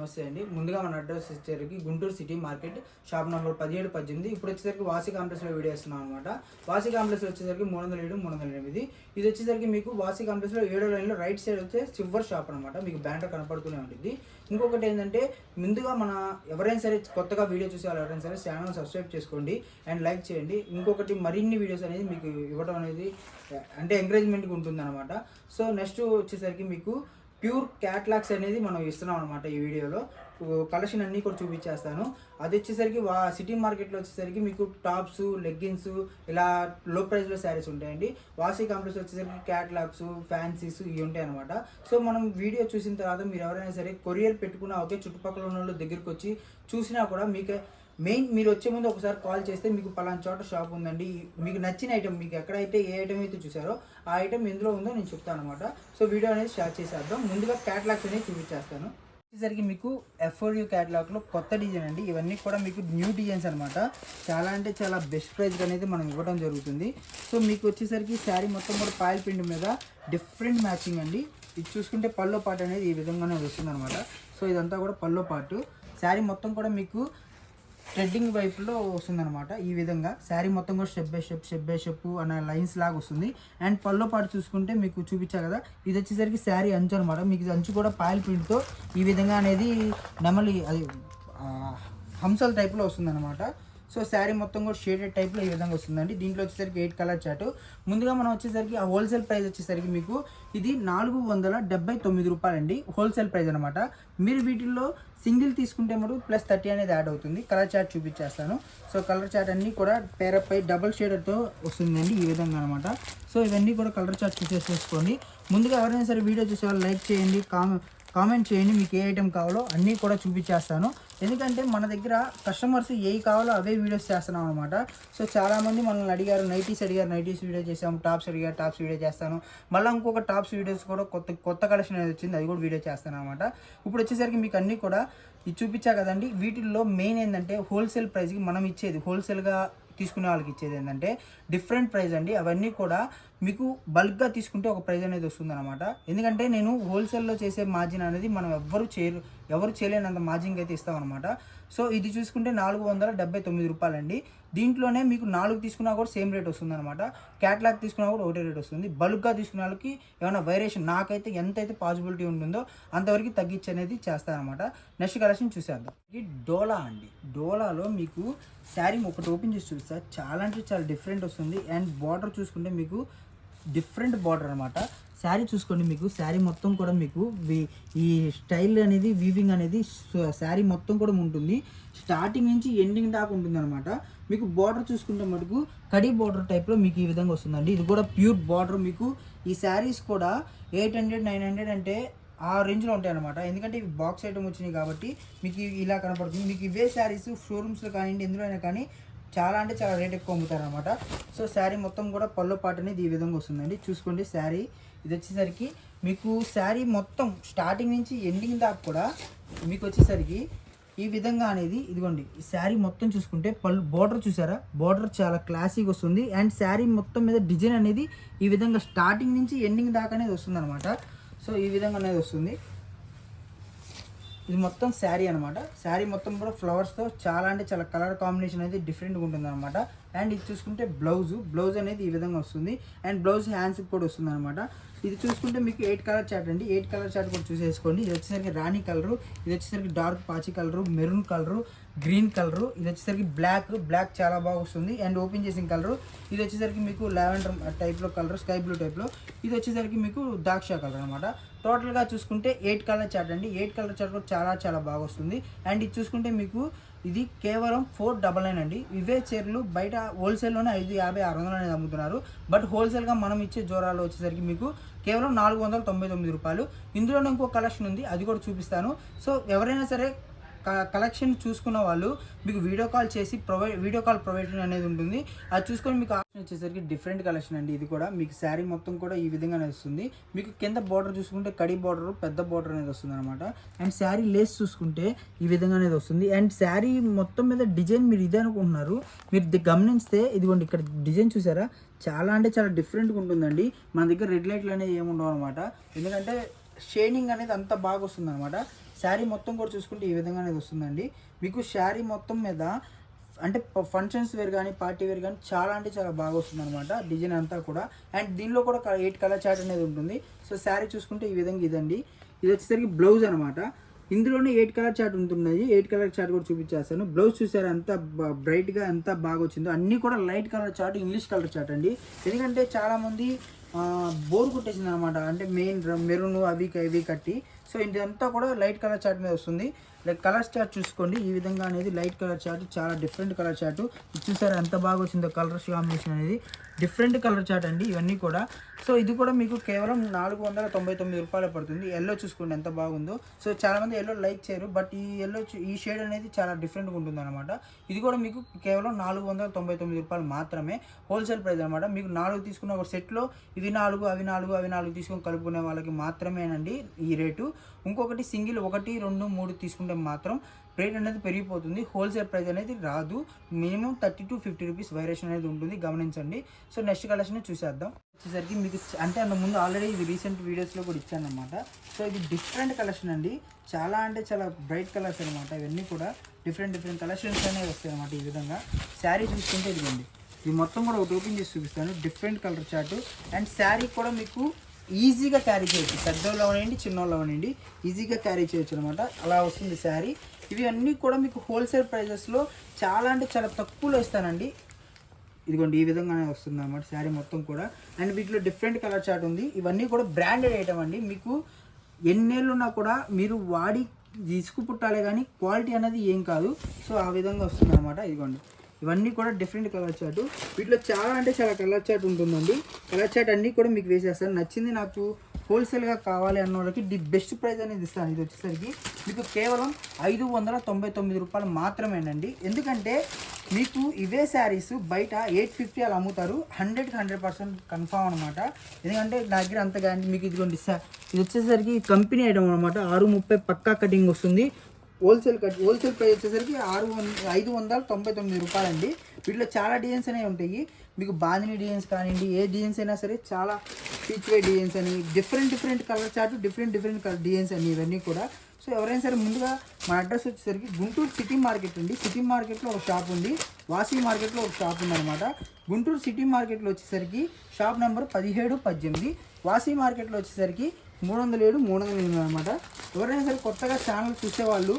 నమస్తే అండి. ముందుగా మన అడ్రస్ వచ్చేసరికి Guntur city market shop number పదిహేడు పద్దెనిమిది. ఇప్పుడు వచ్చేసరికి వాసి కాంప్లెక్స్లో వీడియో ఇస్తున్నాం అనమాట వాసి కాంప్లెక్స్ వచ్చేసరికి మూడు వందల ఏడు మూడు వందల ఎనిమిది. ఇది వచ్చేసరికి మీకు వాసి కాంప్లెక్స్లో ఏడో లైన్లో రైట్ సైడ్ వచ్చే సిల్వర్ షాప్ అనమాట మీకు బ్యానర్ కనపడుతూనే ఉంటుంది ఇంకొకటి ఏంటంటే ముందుగా మన ఎవరైనా సరే కొత్తగా వీడియో చూసే వాళ్ళు ఎవరైనా సరే ఛానల్ సబ్స్క్రైబ్ చేసుకోండి అండ్ లైక్ చేయండి. ఇంకొకటి మరిన్ని వీడియోస్ అనేది మీకు ఇవ్వడం అనేది అంటే ఎంకరేజ్మెంట్గా ఉంటుంది అనమాట సో నెక్స్ట్ వచ్చేసరికి మీకు ప్యూర్ క్యాట్లాగ్స్ అనేది మనం ఇస్తున్నాం అనమాట ఈ వీడియోలో. కలెక్షన్ అన్నీ కూడా చూపించేస్తాను. అది వచ్చేసరికి వా సిటీ మార్కెట్లో వచ్చేసరికి మీకు టాప్స్ లెగ్గిన్స్ ఇలా లో ప్రైస్లో శారీస్ ఉంటాయండి. వాసీ కాంప్లెక్స్ వచ్చేసరికి క్యాట్లాగ్స్ ఫ్యాన్సీస్ ఇవి ఉంటాయి అనమాట సో మనం వీడియో చూసిన తర్వాత మీరు ఎవరైనా సరే కొరియర్ పెట్టుకున్నా ఒకే చుట్టుపక్కల ఉన్న వాళ్ళ దగ్గరికి వచ్చి చూసినా కూడా మీకు మెయిన్ మీరు వచ్చే ముందు ఒకసారి కాల్ చేస్తే మీకు పలానా చోట షాప్ ఉందండి. మీకు నచ్చిన ఐటెం మీకు ఎక్కడైతే ఏ ఐటెం అయితే చూసారో ఆ ఐటెం ఎందులో ఉందో నేను చెప్తాను అనమాట సో వీడియో అనేది షేర్ చేసేద్దాం. ముందుగా క్యాటలాగ్స్ అనేది చూపించేస్తాను. వచ్చేసరికి మీకు ఎఫ్ఓర్యూ క్యాటలాగ్లో కొత్త డిజైన్ అండి. ఇవన్నీ కూడా మీకు న్యూ డిజైన్స్ అనమాట చాలా అంటే చాలా బెస్ట్ ప్రైస్గా అనేది మనం ఇవ్వడం జరుగుతుంది. సో మీకు వచ్చేసరికి శారీ మొత్తం కూడా పాయల్ పిండి మీద డిఫరెంట్ మ్యాచింగ్ అండి. ఇది చూసుకుంటే పల్లో పాటు అనేది ఈ విధంగానే వస్తుంది అనమాట సో ఇదంతా కూడా పల్లో పాటు. శారీ మొత్తం కూడా మీకు థ్రెడ్డింగ్ వైపులో వస్తుందన్నమాట. ఈ విధంగా శారీ మొత్తం కూడా step by step step by step అనే లైన్స్ లాగా వస్తుంది. అండ్ పళ్ళో పాటు చూసుకుంటే మీకు చూపించా కదా ఇది వచ్చేసరికి శారీ అంచు అనమాట మీకు అంచు కూడా పాయల్ ప్రింట్తో ఈ విధంగా అనేది నెమలి అది హంసల్ హంసల టైప్లో వస్తుందన్నమాట. సో శారీ మొత్తం కూడా షేడెడ్ టైప్లో ఈ విధంగా వస్తుందండి. దీంట్లో వచ్చేసరికి ఎయిట్ కలర్ చాటు ముందుగా మనం వచ్చేసరికి ఆ హోల్సేల్ ప్రైస్ వచ్చేసరికి మీకు ఇది నాలుగు వందల డెబ్బై తొమ్మిది రూపాయలండి. హోల్సేల్ ప్రైస్ అనమాట మీరు వీటిల్లో సింగిల్ తీసుకుంటే మటు ప్లస్ థర్టీ అనేది యాడ్ అవుతుంది. కలర్ చార్ట్ చూపించేస్తాను. సో కలర్ చార్ట్ అన్నీ కూడా పేరపై డబల్ షేడర్తో వస్తుందండి ఈ విధంగా అనమాట సో ఇవన్నీ కూడా కలర్ చార్ట్ చూసేసేసుకోండి. ముందుగా ఎవరైనా సరే వీడియో చూసే వాళ్ళు లైక్ చేయండి కామెంట్ కామెంట్ చేయండి మీకు ఏ ఐటెం కావాలో అన్నీ కూడా చూపించేస్తాను. ఎందుకంటే మన దగ్గర కస్టమర్స్ ఏ కావాలో అవే వీడియోస్ చేస్తున్నాం అనమాట సో చాలామంది మనల్ని అడిగారు నైటీస్ అడిగారు నైటీస్ వీడియో చేసాము టాప్స్ అడిగారు టాప్స్ వీడియో చేస్తాను. మళ్ళీ ఇంకొక టాప్స్ వీడియోస్ కూడా కొత్త కొత్త కలెక్షన్ అనేది వచ్చింది అది కూడా వీడియో చేస్తాను అనమాట ఇప్పుడు వచ్చేసరికి మీకు అన్నీ కూడా ఇది చూపించా కదండి. వీటిల్లో మెయిన్ ఏంటంటే హోల్సేల్ ప్రైస్కి మనం ఇచ్చేది హోల్సేల్గా తీసుకునే వాళ్ళకి ఇచ్చేది ఏంటంటే డిఫరెంట్ ప్రైస్ అండి. అవన్నీ కూడా మీకు బల్క్గా తీసుకుంటే ఒక ప్రైస్ అనేది వస్తుంది అనమాట ఎందుకంటే నేను హోల్సేల్లో చేసే మార్జిన్ అనేది మనం ఎవ్వరు చేయరు ఎవరు చేయలేనంత మార్జిన్కి అయితే ఇస్తామన్నమాట. సో ఇది చూసుకుంటే నాలుగు వందల డెబ్బై తొమ్మిది రూపాయలండి. దీంట్లోనే మీకు నాలుగు తీసుకున్నా కూడా సేమ్ రేట్ వస్తుంది అనమాట క్యాట్లాగ్ తీసుకున్నా కూడా ఒకటే రేట్ వస్తుంది. బల్క్గా తీసుకున్న వాళ్ళకి ఏమైనా వైరేషన్ నాకైతే ఎంతైతే పాసిబిలిటీ ఉంటుందో అంతవరకు తగ్గించి అనేది చేస్తానమాట నెక్స్ట్ కలెక్షన్ చూసేద్దాం. ఇది డోలా అండి. డోలాలో మీకు శారీ ఒకటి ఓపెన్ చేసి చూస్తా చాలా అంటే చాలా డిఫరెంట్ వస్తుంది. అండ్ బార్డర్ చూసుకుంటే మీకు డిఫరెంట్ బార్డర్ అనమాట శారీ చూసుకోండి మీకు శారీ మొత్తం కూడా మీకు ఈ స్టైల్ అనేది వీవింగ్ అనేది శారీ మొత్తం కూడా ఉంటుంది. స్టార్టింగ్ నుంచి ఎండింగ్ దాకా ఉంటుంది అనమాట మీకు బార్డర్ చూసుకుంటే మటుకు కడీ బార్డర్ టైప్లో మీకు ఈ విధంగా వస్తుందండి. ఇది కూడా ప్యూర్ బార్డర్ మీకు. ఈ శారీస్ కూడా ఎయిట్ హండ్రెడ్ నైన్ హండ్రెడ్ అంటే ఆ రేంజ్లో ఉంటాయి అనమాట ఎందుకంటే ఇవి బాక్స్ ఐటమ్ వచ్చినాయి కాబట్టి మీకు ఇలా కనపడుతుంది. మీకు ఇవే శారీస్ షోరూమ్స్లో కానివ్వండి ఎందులో అయినా కానీ చాలా అంటే చాలా రేట్ ఎక్కువ అమ్ముతారు అనమాట సో శారీ మొత్తం కూడా పళ్ళు పాట అనేది ఈ విధంగా వస్తుందండి. చూసుకోండి శారీ. ఇది వచ్చేసరికి మీకు శారీ మొత్తం స్టార్టింగ్ నుంచి ఎండింగ్ దాకా కూడా మీకు వచ్చేసరికి ఈ విధంగా అనేది ఇదిగోండి ఈ శారీ మొత్తం చూసుకుంటే పళ్ళు బార్డర్ చూసారా? బోర్డర్ చాలా క్లాసీగా వస్తుంది. అండ్ శారీ మొత్తం మీద డిజైన్ అనేది ఈ విధంగా స్టార్టింగ్ నుంచి ఎండింగ్ దాకా అనేది వస్తుంది అనమాట సో ఈ విధంగా అనేది వస్తుంది. ఇది మొత్తం శారీ అనమాట శారీ మొత్తం కూడా ఫ్లవర్స్తో చాలా అంటే చాలా కలర్ కాంబినేషన్ అనేది డిఫరెంట్గా ఉంటుంది అనమాట అండ్ ఇది చూసుకుంటే బ్లౌజ్. బ్లౌజ్ అనేది ఈ విధంగా వస్తుంది. అండ్ బ్లౌజ్ హ్యాండ్స్కి కూడా వస్తుంది అనమాట ఇది చూసుకుంటే మీకు ఎయిట్ కలర్ చార్ట్ అండి. ఎయిట్ కలర్ చార్ట్ కూడా చూసేసుకోండి. ఇది వచ్చేసరికి రాణి కలరు. ఇది వచ్చేసరికి డార్క్ పాచి colour maroon colour green colour. ఇది వచ్చేసరికి బ్లాక్. బ్లాక్ చాలా బాగా వస్తుంది. అండ్ ఓపెన్ చేసిన కలరు. ఇది వచ్చేసరికి మీకు లావెండర్ టైప్లో కలర్ స్కై బ్లూ టైప్లో. ఇది వచ్చేసరికి మీకు దాక్ష కలర్ అనమాట టోటల్గా చూసుకుంటే ఎయిట్ కలర్ చార్ట్ అండి. ఎయిట్ కలర్ చార్ట్ కూడా చాలా చాలా బాగా వస్తుంది. అండ్ ఇది చూసుకుంటే మీకు ఇది కేవలం ఫోర్ డబల్ నైన్ అండి. ఇవే చీరలు బయట హోల్సేల్లోనే ఐదు యాభై ఆరు వందలు అనేది అమ్ముతున్నారు. బట్ హోల్సేల్గా మనం ఇచ్చే జోరాలు వచ్చేసరికి మీకు కేవలం నాలుగు వందల తొంభై తొమ్మిది రూపాయలు. ఇందులోనే ఇంకో కలెక్షన్ ఉంది అది కూడా చూపిస్తాను. సో ఎవరైనా సరే కలెక్షన్ చూసుకున్న వాళ్ళు మీకు వీడియో కాల్ చేసి ప్రొవైడ్ వీడియో కాల్ ప్రొవైడ్ అనేది ఉంటుంది. అది చూసుకొని మీకు ఆప్షన్ వచ్చేసరికి డిఫరెంట్ కలెక్షన్ అండి ఇది కూడా. మీకు శారీ మొత్తం కూడా ఈ విధంగానే వస్తుంది. మీకు కింద బార్డర్ చూసుకుంటే కడి బార్డర్ పెద్ద బార్డర్ అనేది వస్తుంది అనమాట అండ్ శారీ లేస్ చూసుకుంటే ఈ విధంగా అనేది వస్తుంది. అండ్ శారీ మొత్తం మీద డిజైన్ మీరు ఇదే అనుకుంటున్నారు. మీరు గమనిస్తే ఇదిగోండి ఇక్కడ డిజైన్ చూసారా? చాలా అంటే చాలా డిఫరెంట్గా ఉంటుందండి. మన దగ్గర రెడ్ లైట్లు అనేది ఏముండవు అనమాట ఎందుకంటే షేడింగ్ అనేది అంత బాగా వస్తుంది అనమాట శారీ మొత్తం కూడా చూసుకుంటే ఈ విధంగా అనేది వస్తుందండి. మీకు శారీ మొత్తం మీద అంటే ఫంక్షన్స్ వేర్ కానీ పార్టీ వేర్ కానీ చాలా అంటే చాలా బాగా వస్తుంది అనమాట డిజైన్ అంతా కూడా. అండ్ దీనిలో కూడా ఎయిట్ కలర్ చార్ట్ అనేది ఉంటుంది. సో శారీ చూసుకుంటే ఈ విధంగా ఇదండి. ఇది వచ్చేసరికి బ్లౌజ్ అనమాట ఇందులోనే ఎయిట్ కలర్ చార్ట్ ఉంటున్నది ఎయిట్ కలర్ చార్ట్ కూడా చూపించేస్తాను. బ్లౌజ్ చూసారు ఎంత బ్రైట్గా ఎంత బాగా వచ్చిందో. అన్నీ కూడా light colour chart English colour chart అండి. ఎందుకంటే చాలామంది బోర్ కొట్టేసింది అనమాట అంటే మెయిన్ మెరూన్ అవి ఇవి కట్టి. సో ఇదంతా కూడా లైట్ కలర్ చార్ట్ మీద వస్తుంది. లైక్ కలర్ చార్ట్ చూసుకోండి. ఈ విధంగా అనేది లైట్ కలర్ చార్ట్ చాలా డిఫరెంట్ కలర్ చార్ట్. ఇచ్చేసారి చూసారు ఎంత బాగా వచ్చిందో కలర్స్ కాంబినేషన్ అనేది. డిఫరెంట్ కలర్ చార్ట్ అండి ఇవన్నీ కూడా. సో ఇది కూడా మీకు కేవలం నాలుగు వందల తొంభై తొమ్మిది రూపాయలు పడుతుంది. ఎల్లో చూసుకోండి ఎంత బాగుందో. సో చాలామంది ఎల్లో లైక్ చేయరు. బట్ ఈ ఎల్లో ఈ షేడ్ అనేది చాలా డిఫరెంట్గా ఉంటుంది అనమాట ఇది కూడా మీకు కేవలం నాలుగు వందల తొంభై తొమ్మిది రూపాయలు మాత్రమే. హోల్సేల్ ప్రైస్ అనమాట మీకు నాలుగు తీసుకున్న ఒక సెట్లో ఇవి నాలుగు అవి నాలుగు అవి నాలుగు తీసుకొని కలుపుకునే వాళ్ళకి మాత్రమేనండి ఈ రేటు. ఇంకొకటి సింగిల్ ఒకటి రెండు మూడు తీసుకుంటే మాత్రం రేట్ అనేది పెరిగిపోతుంది. హోల్సేల్ ప్రైస్ అనేది రాదు. Minimum thirty to fifty rupees variation అనేది ఉంటుంది. గమనించండి. సో నెక్స్ట్ కలెక్షన్ చూసేద్దాం. వచ్చేసరికి మీకు అంటే అంత ముందు ఆల్రెడీ ఇది రీసెంట్ వీడియోస్లో కూడా ఇచ్చాను అనమాట సో ఇది డిఫరెంట్ కలెక్షన్ అండి. చాలా అంటే చాలా బ్రైట్ కలర్స్ అనమాట ఇవన్నీ కూడా డిఫరెంట్ డిఫరెంట్ కలెక్షన్స్ అనేవి వస్తాయి అనమాట ఈ విధంగా. శారీ చూసుకుంటే ఇదిగోండి. ఇది మొత్తం కూడా ఒకటి ఓపెన్ చేసి చూపిస్తాను. Different colour chart and sari కూడా మీకు ఈజీగా క్యారీ చేయొచ్చు. పెద్దోళ్ళు అవనండి చిన్నోళ్ళు అవనండి ఈజీగా క్యారీ చేయొచ్చు అనమాట అలా వస్తుంది శారీ. ఇవి అన్నీ కూడా మీకు హోల్సేల్ ప్రైజెస్లో చాలా అంటే చాలా తక్కువలో ఇస్తానండి. ఇదిగోండి ఈ విధంగానే వస్తుంది అనమాట శారీ మొత్తం కూడా. అండ్ వీటిలో డిఫరెంట్ కలర్ చార్ట్ ఉంది. ఇవన్నీ కూడా బ్రాండెడ్ ఐటమ్ అండి. మీకు ఎన్నేళ్ళు ఉన్నా కూడా మీరు వాడి తీసుకు పుట్టాలే కానీ క్వాలిటీ అనేది ఏం కాదు. సో ఆ విధంగా వస్తుంది అనమాట ఇదిగోండి. ఇవన్నీ కూడా డిఫరెంట్ కలర్ చార్ట్ వీటిలో చాలా అంటే చాలా కలర్ చార్ట్ ఉంటుందండి. కలర్ చార్ట్ అన్నీ కూడా మీకు వేసేస్తాను. నచ్చింది నాకు హోల్సేల్గా కావాలి అన్న వాళ్ళకి ది బెస్ట్ ప్రైస్ అనేది ఇస్తాను. ఇది వచ్చేసరికి మీకు కేవలం ఐదు వందల తొంభై తొమ్మిది రూపాయలు మాత్రమేనండి. ఎందుకంటే మీకు ఇవే శారీస్ బయట ఎయిట్ ఫిఫ్టీ అలా అమ్ముతారు. హండ్రెడ్కి హండ్రెడ్ పర్సెంట్ కన్ఫామ్ అనమాట ఎందుకంటే నా దగ్గర అంత గ్యారంటీ మీకు ఇదిగోండి సార్. ఇది వచ్చేసరికి కంపెనీ ఐటమ్ అనమాట ఆరు ముప్పై పక్కా కటింగ్ వస్తుంది. హోల్సేల్ కట్ హోల్సేల్ ప్రైస్ వచ్చేసరికి ఆరు వంద ఐదు వందల తొంభై తొమ్మిది రూపాయలండి. వీటిలో చాలా డిజైన్స్ అనేవి ఉంటాయి. మీకు బాధిని డిజైన్స్ కానివ్వండి ఏ డిజైన్స్ అయినా సరే చాలా పీచ్ వే డిజైన్స్ అని different different colour chart different different colour designs అని ఇవన్నీ కూడా. సో ఎవరైనా సరే ముందుగా మా అడ్రస్ వచ్చేసరికి గుంటూరు సిటీ మార్కెట్ అండి. సిటీ మార్కెట్లో ఒక షాప్ ఉంది. వాసి మార్కెట్లో ఒక షాప్ ఉంది అనమాట గుంటూరు సిటీ మార్కెట్లో వచ్చేసరికి షాప్ నెంబర్ పదిహేడు పద్దెనిమిది. వాసి మార్కెట్లో వచ్చేసరికి మూడు వందల ఏడు మూడు వందల ఎనిమిది అనమాట ఎవరైనా సరే కొత్తగా ఛానల్ చూసేవాళ్ళు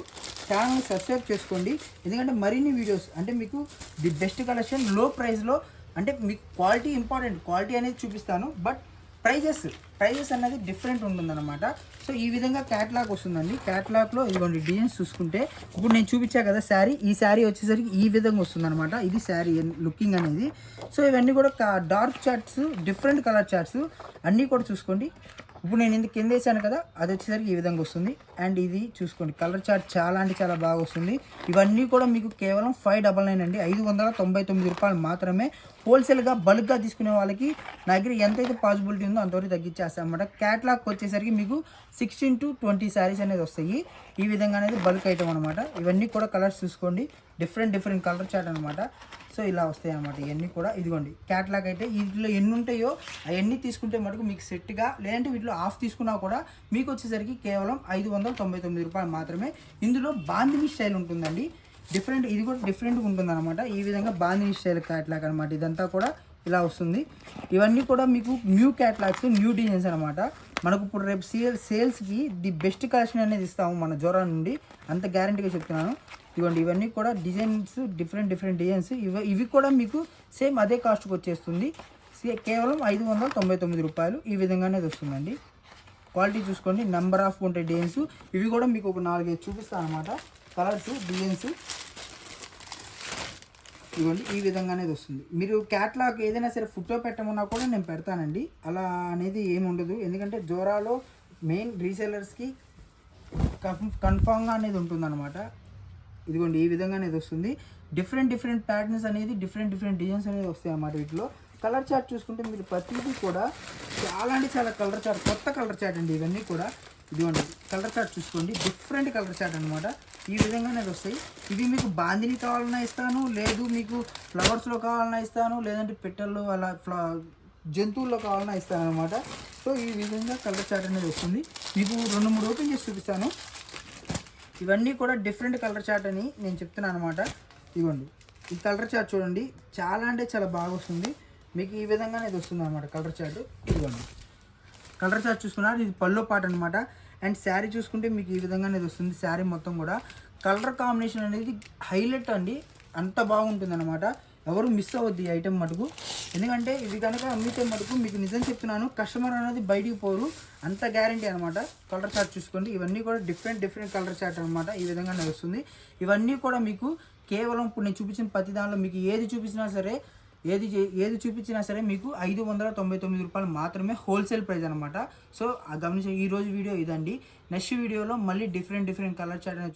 ఛానల్ సబ్స్క్రైబ్ చేసుకోండి. ఎందుకంటే మరిన్ని వీడియోస్ అంటే మీకు ది బెస్ట్ కలెక్షన్లో ప్రైస్లో అంటే మీకు క్వాలిటీ ఇంపార్టెంట్ క్వాలిటీ అనేది చూపిస్తాను. బట్ ప్రైజెస్ ప్రైజెస్ అనేది డిఫరెంట్ ఉంటుందన్నమాట. సో ఈ విధంగా క్యాట్లాగ్ వస్తుందండి. క్యాట్లాగ్లో ఇదిగోండి డిజైన్స్ చూసుకుంటే ఇప్పుడు నేను చూపించా కదా శారీ ఈ శారీ వచ్చేసరికి ఈ విధంగా వస్తుందన్నమాట. ఇది శారీ లుకింగ్ అనేది. సో ఇవన్నీ కూడా dark charts different colour charts అన్నీ కూడా చూసుకోండి. ఇప్పుడు నేను ఇందుకు కింద వేసాను కదా అది వచ్చేసరికి ఈ విధంగా వస్తుంది. అండ్ ఇది చూసుకోండి కలర్ చార్ట్ చాలా అంటే చాలా బాగా వస్తుంది. ఇవన్నీ కూడా మీకు కేవలం ఫైవ్ డబల్ నైన్ అండి. ఐదు వందల తొంభై తొమ్మిది రూపాయలు మాత్రమే హోల్సేల్గా బల్క్గా తీసుకునే వాళ్ళకి నా దగ్గర ఎంతైతే పాసిబిలిటీ ఉందో అంతవరకు తగ్గించేస్తాను అనమాట క్యాట్లాగ్ వచ్చేసరికి మీకు సిక్స్టీన్ టు ట్వంటీ శారీస్ అనేది వస్తాయి. ఈ విధంగా అనేది బల్క్ ఐటమ్ అనమాట ఇవన్నీ కూడా కలర్స్ చూసుకోండి. డిఫరెంట్ డిఫరెంట్ కలర్ చార్ట్ అనమాట సో ఇలా వస్తాయి అనమాట ఇవన్నీ కూడా. ఇదిగోండి క్యాట్లాగ్ అయితే వీటిలో ఎన్ని ఉంటాయో అవన్నీ తీసుకుంటే మటుకు మీకు సెట్గా లేదంటే వీటిలో ఆఫ్ తీసుకున్నా కూడా మీకు వచ్చేసరికి కేవలం ఐదు వందల తొంభై తొమ్మిది రూపాయలు మాత్రమే. ఇందులో బాందిని స్టైల్ ఉంటుందండి. డిఫరెంట్ ఇది కూడా డిఫరెంట్గా ఉంటుంది అనమాట ఈ విధంగా బాందిని స్టైల్ క్యాట్లాగ్ అనమాట ఇదంతా కూడా ఇలా వస్తుంది. ఇవన్నీ కూడా మీకు న్యూ క్యాట్లాగ్స్ న్యూ డిజైన్స్ అనమాట మనకు ఇప్పుడు రేపు సేల్ సేల్స్కి ది బెస్ట్ కలెక్షన్ అనేది ఇస్తాము మన జ్వరం నుండి. అంత గ్యారంటీగా చెప్తున్నాను. ఇవ్వండి ఇవన్నీ కూడా డిజైన్స్ డిఫరెంట్ డిఫరెంట్ డిజైన్స్ ఇవి ఇవి కూడా మీకు సేమ్ అదే కాస్ట్కి వచ్చేస్తుంది. కేవలం ఐదు వందల తొంభై తొమ్మిది రూపాయలు ఈ విధంగానే వస్తుందండి. క్వాలిటీ చూసుకోండి నెంబర్ ఆఫ్ ఉంటాయి డిజైన్స్ ఇవి కూడా మీకు ఒక నాలుగైదు చూపిస్తాను అనమాట కలర్స్ డిజైన్స్ ఇవ్వండి. ఈ విధంగా అనేది వస్తుంది. మీరు క్యాట్లాగ్ ఏదైనా సరే ఫోటో పెట్టమన్నా కూడా నేను పెడతానండి. అలా అనేది ఏమి ఉండదు. ఎందుకంటే జోరాలో మెయిన్ రీసెలర్స్కి కన్ఫామ్గా అనేది ఉంటుందన్నమాట. ఇదిగోండి ఈ విధంగా అనేది వస్తుంది. డిఫరెంట్ డిఫరెంట్ ప్యాటర్న్స్ అనేది డిఫరెంట్ డిఫరెంట్ డిజైన్స్ అనేది వస్తాయి అన్నమాట వీటిలో. కలర్ చార్ట్ చూసుకుంటే మీరు ప్రతిదీ కూడా చాలా అంటే చాలా కలర్ చార్ట్ కొత్త కలర్ చార్ట్ అండి ఇవన్నీ కూడా. ఇదిగోండి కలర్ చార్ట్ చూసుకోండి. డిఫరెంట్ కలర్ చార్ట్ అనమాట ఈ విధంగానే వస్తాయి. ఇవి మీకు బాందిని కావాలన్నా ఇస్తాను లేదు మీకు ఫ్లవర్స్లో కావాలన్నా ఇస్తాను లేదంటే పెట్టెల్లో అలా ఫ్లా జంతువుల్లో కావాలన్నా ఇస్తాను అనమాట సో ఈ విధంగా కలర్ చార్ట్ అనేది వస్తుంది. మీకు రెండు మూడు ఓపెన్ చేసి చూపిస్తాను. ఇవన్నీ కూడా డిఫరెంట్ కలర్ చార్ట్ అని నేను చెప్తున్నాను అనమాట ఇవ్వండి. ఈ కలర్ చార్ట్ చూడండి. చాలా అంటే చాలా బాగా వస్తుంది. మీకు ఈ విధంగానే ఇది వస్తుంది అనమాట కలర్ చార్ట్. ఇదిగోండి. కలర్ చార్ట్ చూసుకున్నారు. ఇది పల్లో పాట అనమాట అండ్ శారీ చూసుకుంటే మీకు ఈ విధంగా అనేది వస్తుంది శారీ మొత్తం కూడా. కలర్ కాంబినేషన్ అనేది హైలైట్ అండి. అంత బాగుంటుంది అనమాట ఎవరు మిస్ అవ్వద్దు ఈ ఐటెం మటుకు. ఎందుకంటే ఇది కనుక అమ్మితే మటుకు మీకు నిజం చెప్తున్నాను కస్టమర్ అనేది బయటికి పోరు. అంత గ్యారంటీ అనమాట కలర్ చార్ట్ చూసుకోండి. ఇవన్నీ కూడా డిఫరెంట్ డిఫరెంట్ కలర్ చార్ట్ అనమాట ఈ విధంగానే వస్తుంది. ఇవన్నీ కూడా మీకు కేవలం ఇప్పుడు నేను చూపించిన ప్రతి దానిలో మీకు ఏది చూపించినా సరే ఏది చే- ఏది చూపించినా సరే మీకు ఐదు వందల తొంభై తొమ్మిది రూపాయలు మాత్రమే హోల్సేల్ ప్రైస్ అనమాట సో గమనించే ఈ రోజు వీడియో ఇదండి. నెక్స్ట్ వీడియోలో మళ్ళీ డిఫరెంట్ డిఫరెంట్ కలర్ చాట్ అనేది